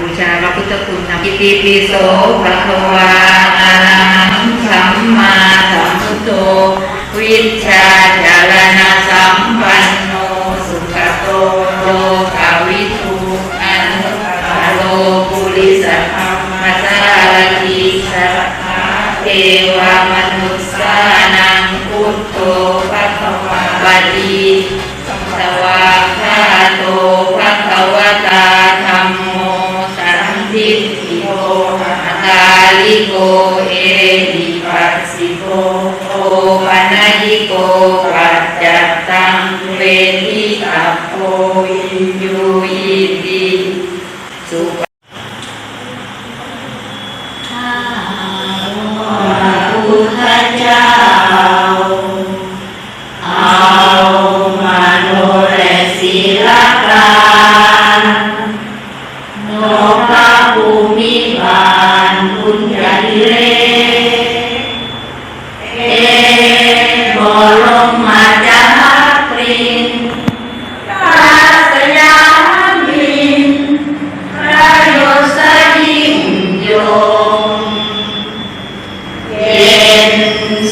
บูชาพระพุทธคุณนำกิติปิโสภะคะวาอะระหังสัมมาสัมพุทโธวิชชาจารณะสัมปันโนสุขโตโลกาวิทูอันุตตโลปุริสธรรมสารติสัทธาเทวมนุสสานังพุ ติโกอาตาลิโกเอหิปัสสิโกโอปัญญิโกปัจจัตตังเวทิตัพโพวินยูยิติสุป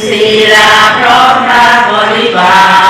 ศิลาพร้อมพระบริบาล